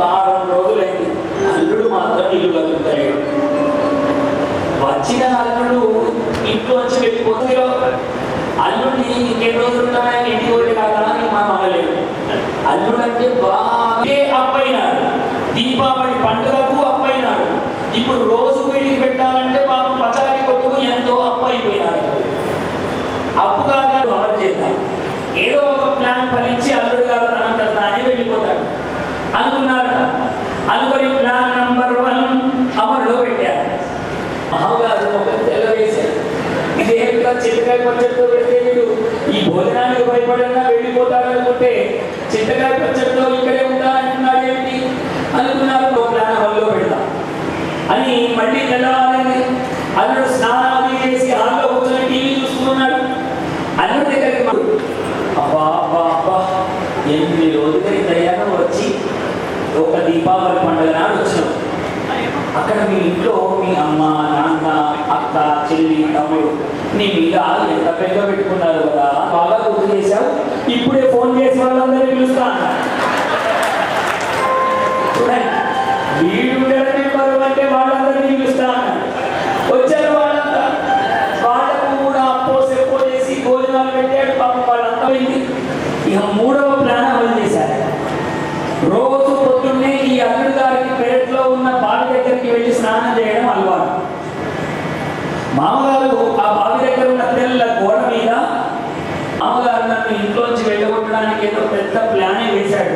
వారం రోజులైంది. అల్లుడు మాత్రం ఇల్లు కలుగుతలేడు వచ్చిన అల్లుడు ఇంట్లో వచ్చి వెళ్ళిపోతుంది అల్లుడిని ఇంకెన్ని రోజులు ఉంటాయని ఇంటికి పోతే కాదా అని మనం అనలేదు అల్లుడు అంటే బాగా అప్పైనాడు దీపావళి పండుగకు అప్పైనాడు ఇప్పుడు రోజు వీడికి పెట్టాలంటే పాపం పచారి కొట్టుకు ఎంతో అప్పు అయిపోయినాడు అప్పు కాగా అమలు చేద్దాం. ఏదో ఒక ప్లాన్ ఫలించి అల్లుడు గారు తనంత తానే వెళ్ళిపోతాడు అనుకున్నాడు అనుకుని ప్లాన్ నంబర్ వన్ అమలులో పెట్టారు మామగారు ఒక తెల్ల వేశారు ఇదేమిటో చింతకాయ పచ్చడితో పెడితే మీరు ఈ భోజనానికి భయపడన్నా వెళ్ళిపోతాడు అనుకుంటే చింతకాయ పచ్చడితో ఇక్కడే ఉంటా అంటున్నారు ఏంటి అనుకున్నారు ఒక ప్లాన్ పెడతాం. అని మళ్ళీ తెల్లవారింది. అల్లుడు స్నానాలు చేసి హాల్లో కూర్చొని టీవీ చూసుకున్నాడు. అల్లుడి దగ్గరికి అబ్బా అబ్బా అబ్బా ఎనిమిది రోజులకి దయ్యాక వచ్చి ఒక దీపావళి పండుగ నాడు వచ్చినాం. అక్కడ మీ ఇంట్లో మీ అమ్మ నాన్న అక్క చెల్లి తమ్ముడు నీ మీద ఎంత పెద్ద పెట్టుకున్నారు కదా బాగా గుర్తు చేశావు. ఇప్పుడే ఫోన్ చేసి వాళ్ళందరినీ పిలుస్తా అన్నాడు. చూడండి వీడు ఉండడమే బరువు అంటే వాళ్ళందరినీ పిలుస్తా వచ్చారు వాళ్ళంతా. వాళ్ళకు కూడా అప్పో సెప్పో చేసి భోజనాలు పెట్టాడు పాపం వాళ్ళంతా పోయింది. ఇక మూడవ ప్రాణాలు చేశారు. రోజు పొద్దున్నే ఈ అల్లుడు గారికి పెరట్లో ఉన్న బావి దగ్గరికి వెళ్ళి స్నానం చేయడం అలవాటు. మామగారు ఆ బావి దగ్గర ఉన్న తెల్ల గోడ మీద మామగారు నన్ను ఇంట్లోంచి వెళ్ళగొట్టడానికి ఏదో పెద్ద ప్లానే వేశాడు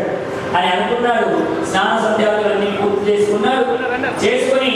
అని అనుకున్నాడు. స్నాన సంధ్యాలన్నీ పూర్తి చేసుకున్నాడు. చేసుకొని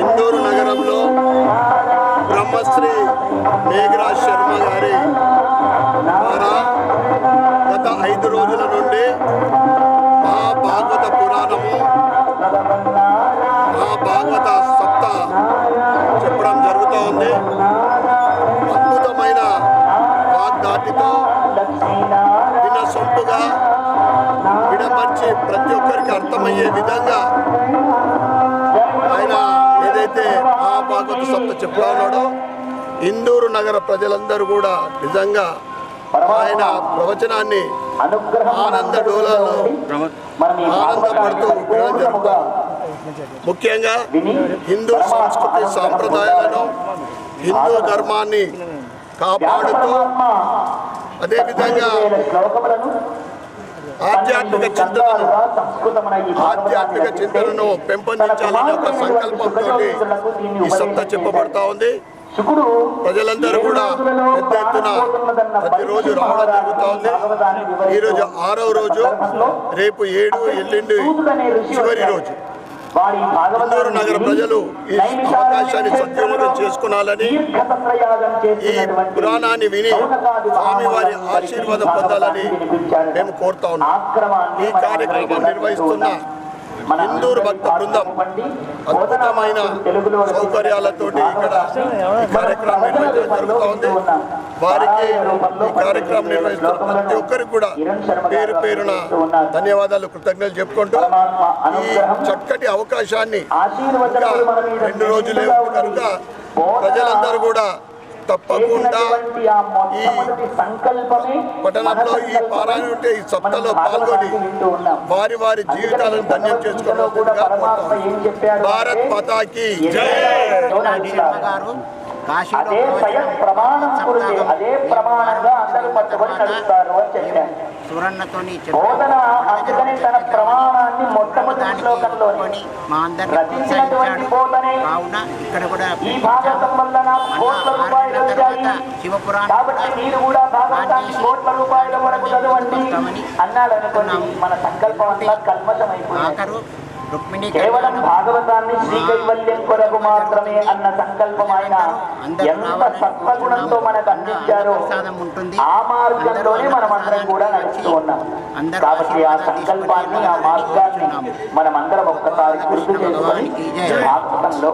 ఇందూరు నగరంలో బ్రహ్మశ్రీ మేఘరాజ్ శర్మ గారి ద్వారా గత ఐదు రోజుల నుండి భాగవత సత్త చెప్పడం జరుగుతూ ఉంది అద్భుతమైన వాగ్దాటితో వినసొంపుగా విడమర్చి ప్రతి ఒక్కరికి అర్థమయ్యే విధంగా ఆయన ఏదైతే మహాభాగవత సప్త చెప్తా ఉన్నాడో ఇందూరు నగర ప్రజలందరూ కూడా నిజంగా ఆయన ప్రవచనాన్ని ఆనంద డోలాలో ఆనందపడుతూ వినడం జరుగుతుంది. ముఖ్యంగా హిందూ సంస్కృతి సాంప్రదాయాలను హిందూ ధర్మాన్ని కాపాడుతూ అదేవిధంగా ఆధ్యాత్మిక చింతనను ఆధ్యాత్మిక చింతనను పెంపొందించాలనే ఒక సంకల్పంతో ఈ సప్త చెప్పబడతా ఉంది. ప్రజలందరూ కూడా పెద్ద ఎత్తున ప్రతిరోజు రావడం జరుగుతూ ఉంది. ఈరోజు ఆరవ రోజు రేపు ఏడు ఎల్లుండి చివరి రోజు. ఇందూరు నగర ప్రజలు ఈ అవకాశాన్ని సద్వినియోగం చేసుకోవాలని ఈ పురాణాన్ని విని స్వామివారి ఆశీర్వాదం పొందాలని మేము కోరుతా ఉన్నాం. ఈ కార్యక్రమం నిర్వహిస్తున్న హిందూరు భక్త బృందం అద్భుతమైన సౌకర్యాలతోటి ఇక్కడ కార్యక్రమం నిర్వహించడం జరుగుతూ ఉంది వారికి ఈ కార్యక్రమం నిర్వహిస్తున్న ప్రతి ఒక్కరికి కూడా పేరు పేరున ధన్యవాదాలు కృతజ్ఞతలు చెప్పుకుంటూ ఈ చక్కటి అవకాశాన్ని ఇంకా రెండు రోజులే కనుక ప్రజలందరూ కూడా తప్పకుండా ఈ పట్టణంలో ఈ పారాయణ ఉంటే ఈ సప్తలో పాల్గొని వారి వారి జీవితాలను ధన్యం కోరుతాం భారత్ మాతాకి జై. గారు కాశీలో అదే స్వయం ప్రమాణం కురితే అదే ప్రమాణంగా అందరూ పట్టుబడి నడుస్తారు అని చెప్పారు. బోధన అందుకని తన ప్రమాణాన్ని మొట్టమొదటిలో లోకంలోనే ఒప్పుకొని మా అందరిని రచించినటువంటి బోధనే కావున ఇక్కడ కూడా ఈ భాగవతం వల్ల నాకు కోట్ల రూపాయలు వచ్చాయి శివపురాణం కాబట్టి మీరు కూడా భాగవతాన్ని కోట్ల రూపాయల వరకు చదవండి అన్నాడు అనుకోండి మన సంకల్పం అంతా ఆఖరు రుక్మిణి కేవలం భాగవతాన్ని శ్రీ కైవల్యం కొరకు మాత్రమే అన్న సంకల్పం ఆయన ఎంత సత్వగుణంతో మనకు అందించారో ఆ మార్గంలోనే మనం అందరం కూడా నడుస్తూ ఉన్నాం కాబట్టి ఆ సంకల్పాన్ని ఆ మార్గాన్ని మనం అందరం ఒక్కసారి గుర్తు చేసుకొని భాగవతంలో